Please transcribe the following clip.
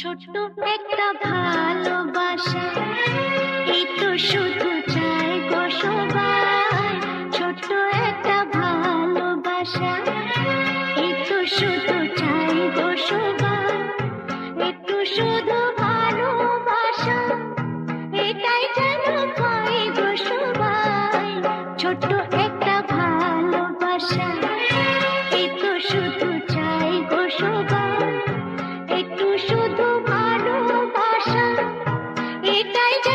ছোট্ট একটা ভালোবাসা। এই তো শুধু চাই গো ছোট্ট একটা ভালোবাসা। এই তো শুধু চাই গো একটু শুধু ভালোবাসা। এটাই যেন পাই গো ছোট্ট একটা ভালোবাসা। এই তো শুধু চাই গো একটু শুধু